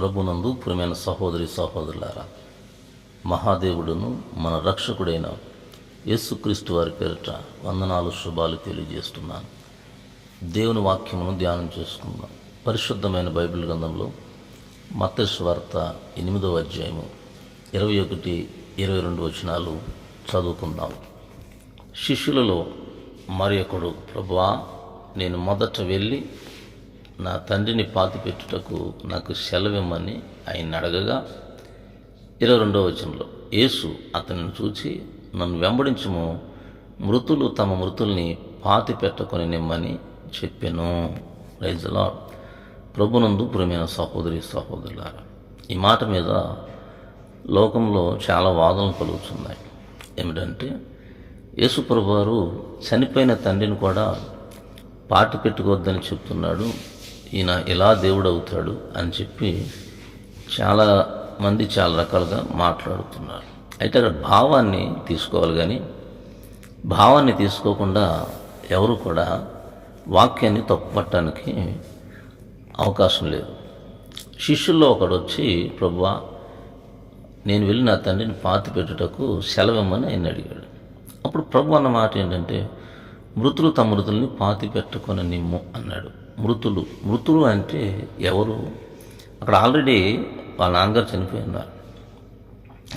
ప్రభునందు ప్రియమైన సహోదరి సహోదరులారా మహాదేవుడును మన రక్షకుడైన యేసుక్రీస్తు వారి పేరిట వందనాలు శుభాలు తెలియజేస్తున్నాను. దేవుని వాక్యమును ధ్యానం చేసుకుందాం. పరిశుద్ధమైన బైబిల్ గ్రంథంలో మత్తస్వార్త ఎనిమిదవ అధ్యాయము ఇరవై ఒకటి ఇరవై రెండు వచనాలు చదువుకుందాం. శిష్యులలో మరి ఒకడు ప్రభువా నేను మొదట వెళ్ళి నా తండ్రిని పాతిపెట్టుటకు నాకు సెలవిమ్మని ఆయన అడగగా ఇరవై రెండవ వచనంలో యేసు అతనిని చూచి నన్ను వెంబడించము మృతులు తమ మృతుల్ని పాతి పెట్టుకొని నిమ్మని చెప్పాను. రైజలా ప్రభునందు ప్రియమైన సహోదరి సహోదరులారా ఈ మాట మీద లోకంలో చాలా వాదనలు కలుగుతున్నాయి. ఏమిటంటే యేసు ప్రభువారు చనిపోయిన తండ్రిని కూడా పాటి పెట్టుకోవద్దని చెప్తున్నాడు. ఈయన ఎలా దేవుడు అవుతాడు అని చెప్పి చాలా మంది చాలా రకాలుగా మాట్లాడుతున్నారు. అయితే అక్కడ భావాన్ని తీసుకోవాలి కానీ భావాన్ని తీసుకోకుండా ఎవరు కూడా వాక్యాన్ని తప్పుపట్టడానికి అవకాశం లేదు. శిష్యుల్లో ఒకడు వచ్చి ప్రభువా నేను వెళ్ళి నా తండ్రిని పాతి పెట్టుటకు సెలవిమ్మని ఆయన అడిగాడు. అప్పుడు ప్రభు అన్న మాట ఏంటంటే మృతులు తమ మృతుల్ని పాతి పెట్టుకొని అన్నాడు. మృతులు. మృతులు అంటే ఎవరు? అక్కడ ఆల్రెడీ వాళ్ళ నాన్నగారు చనిపోయి ఉన్నారు.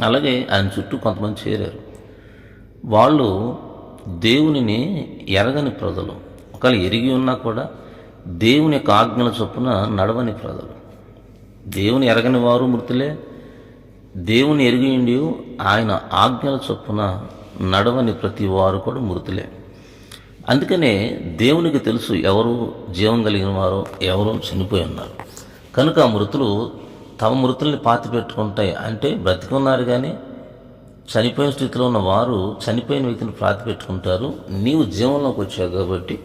అలాగే ఆయన చుట్టూ కొంతమంది చేరారు. వాళ్ళు దేవునిని ఎరగని ప్రజలు. ఒకవేళ ఎరిగి ఉన్నా కూడా దేవుని యొక్క ఆజ్ఞల చొప్పున నడవని ప్రజలు. దేవుని ఎరగని వారు మృతులే. దేవుని ఎరిగి ఆయన ఆజ్ఞల చొప్పున నడవని ప్రతి వారు కూడా మృతులే. అందుకనే దేవునికి తెలుసు ఎవరు జీవం కలిగిన వారో ఎవరు చనిపోయి ఉన్నారు. కనుక ఆ మృతులు తమ మృతుల్ని పాతి పెట్టుకుంటాయి. అంటే బ్రతికున్నారు కానీ చనిపోయిన స్థితిలో ఉన్న వారు చనిపోయిన వ్యక్తిని పాతి పెట్టుకుంటారు. నీవు జీవంలోకి వచ్చావు కాబట్టి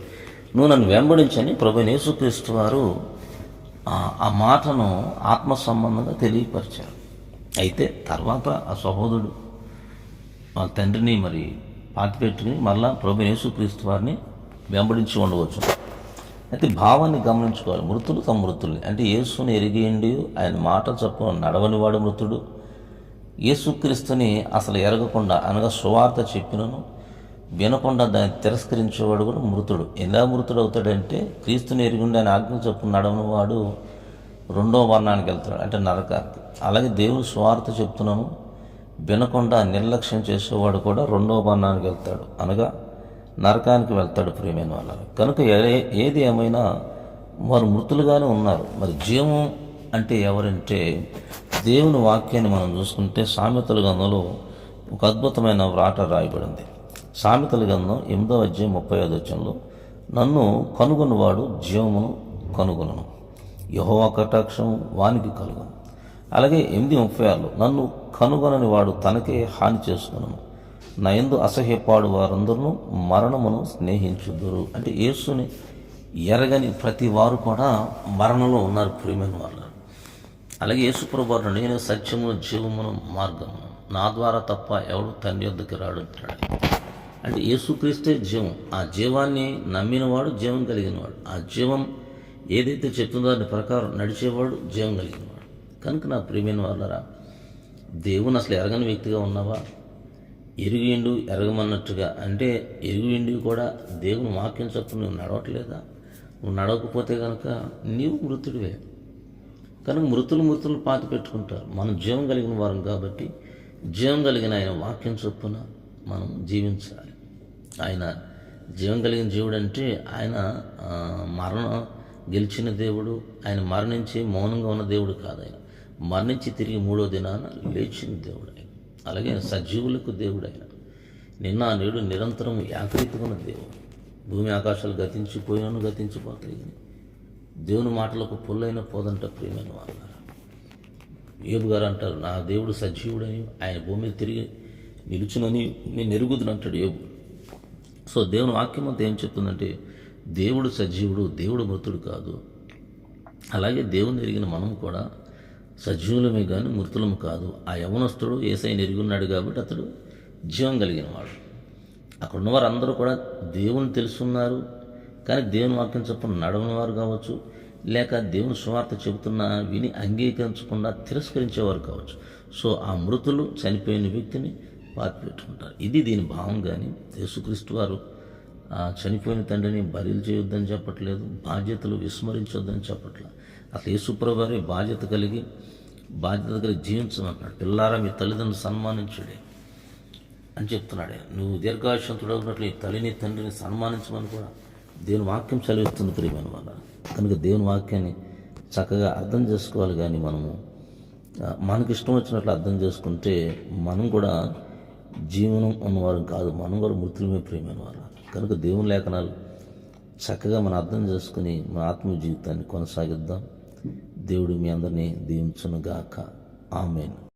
నువ్వు నన్ను వెంబడించని ప్రభు యేసుక్రీస్తు వారు ఆ- మాటను ఆత్మ సంబంధంగా తెలియపరిచారు. అయితే తర్వాత ఆ సహోదరుడు వాళ్ళ తండ్రిని మరి పెట్టుకుని మళ్ళా ప్రభు యేసుక్రీస్తు వారిని వెంబడించి ఉండవచ్చు. అయితే భావాన్ని గమనించుకోవాలి. మృతులు తమ మృతుల్ని. అంటే యేసుని ఎరిగేయండి. ఆయన మాట చెప్పు నడవని వాడు మృతుడు. యేసుక్రీస్తుని అసలు ఎరగకుండా అనగా సువార్త చెప్పినను వినకుండా దాన్ని తిరస్కరించేవాడు కూడా మృతుడు. ఎలా మృతుడు అవుతాడంటే క్రీస్తుని ఎరిగిండి ఆయన ఆజ్ఞ చొప్పున నడవని వాడు రెండో వర్ణానికి వెళ్తాడు. అంటే నరకానికి. అలాగే దేవుడు స్వార్థ చెప్తున్నాను. వినకుండా నిర్లక్ష్యం చేసేవాడు కూడా రెండో మరణానికి వెళ్తాడు. అనగా నరకానికి వెళ్తాడు ప్రియమైన వాళ్ళ కనుక ఏ- ఏది ఏమైనా వారు మృతులుగానే ఉన్నారు. మరి జీవం అంటే ఎవరంటే దేవుని వాక్యాన్ని మనం చూసుకుంటే సామెతల గంధంలో ఒక అద్భుతమైన వ్రాట రాయబడింది. సామెతల గంధం ఎనిమిదో అధ్యాయం ముప్పై ఐదు వచ్చంలో నన్ను కనుగొన్నవాడు జీవమును కనుగొనను. యహోవా కటాక్షం వానికి కలుగును. అలాగే ఎనిమిది ముప్పై ఆరులో నన్ను కనుగొనని వాడు తనకే హాని చేసుకును నా ఎందు అసహ్యపాడు వారందరూ మరణమును స్నేహించుదురు. అంటే యేసుని ఎరగని ప్రతి వారు కూడా మరణంలో ఉన్నారు ప్రియమైన వాళ్ళు అలాగే యేసుప్రభు నేను సత్యమును జీవమును మార్గము నా ద్వారా తప్ప ఎవడు తండ్రి యొద్దకు రాడు అంటాడు. అంటే యేసుక్రీస్తే జీవం. ఆ జీవాన్ని నమ్మినవాడు జీవం కలిగినవాడు. ఆ జీవం ఏదైతే చెప్తుందో దాని ప్రకారం నడిచేవాడు జీవం కలిగినవాడు. కనుక నా ప్రియమైన వాళ్ళరా దేవుని అసలు ఎరగని వ్యక్తిగా ఉన్నావా? ఎరిగిండు ఎరగమన్నట్టుగా అంటే ఎరిగిండి కూడా దేవుని వాక్యం చొప్పున నువ్వు నడవట్లేదా? నువ్వు నడవకపోతే కనుక నీవు మృతుడివే. కనుక మృతులు మృతులు పాతి పెట్టుకుంటారు. మనం జీవం కలిగిన వారం కాబట్టి జీవం కలిగిన ఆయన వాక్యం చొప్పున మనం జీవించాలి. ఆయన జీవం కలిగిన జీవుడు అంటే ఆయన మరణం గెలిచిన దేవుడు ఆయన మరణించి మౌనంగా ఉన్న దేవుడు కాదు ఆయన. మరణించి తిరిగి మూడో దినాన లేచిన దేవుడైన. అలాగే సజీవులకు దేవుడైన. నిన్న నేడు నిరంతరం ఏకరీతిగా దేవుడు. భూమి ఆకాశాలు గతించిపోయాను గతించిపోతాయి దేవుని మాటలకు పుల్లైన పోదంట ప్రియమైన వాళ్ళ ఏబు గారు అంటారు నా దేవుడు సజీవుడని ఆయన భూమి తిరిగి నిలుచునని నేను ఎరుగుదును అంటాడు ఏబు సో దేవుని వాక్యం అంతా ఏం చెప్తుందంటే దేవుడు సజీవుడు దేవుడు మృతుడు కాదు. అలాగే దేవుని ఎరిగిన మనం కూడా సజీవులమే కానీ మృతులము కాదు. ఆ యవనస్తుడు ఏసై నెరుగున్నాడు ఉన్నాడు కాబట్టి అతడు జీవం కలిగిన వాడు. అక్కడ ఉన్నవారు అందరూ కూడా దేవుని తెలుసున్నారు. కానీ దేవుని వాక్యం చొప్పున నడవని వారు కావచ్చు లేక దేవుని సువార్త చెబుతున్నా విని అంగీకరించకుండా తిరస్కరించేవారు కావచ్చు. సో ఆ మృతులు చనిపోయిన వ్యక్తిని పాతి పెట్టుకుంటారు ఇది దీని భావం కానీ యేసుక్రీస్తు వారు చనిపోయిన తండ్రిని బరీలు చేయొద్దని చెప్పట్లేదు బాధ్యతలు విస్మరించొద్దని చెప్పట్లేదు అసలు యేసుప్రభు గారి బాధ్యత కలిగి బాధ్యత కలిగి జీవించమంటున్నాడు పిల్లారా మీ తల్లిదండ్రులు సన్మానించుడే అని చెప్తున్నాడే నువ్వు దీర్ఘాయుషంతుడవునట్లు నీ తల్లిని తండ్రిని సన్మానించమని కూడా దేవుని వాక్యం చదివిస్తుంది ప్రియమైన వల్ల కనుక దేవుని వాక్యాన్ని చక్కగా అర్థం చేసుకోవాలి కానీ మనము మనకి ఇష్టం వచ్చినట్లు అర్థం చేసుకుంటే మనం కూడా జీవనం ఉన్నవారు కాదు మనం కూడా మృతులమే ప్రియమైన వారు. కనుక దేవుని లేఖనాలు చక్కగా మనం అర్థం చేసుకుని మన ఆత్మ జీవితాన్ని కొనసాగిద్దాం. దేవుడు మీ అందరినీ దీవించునుగాక. ఆమెను.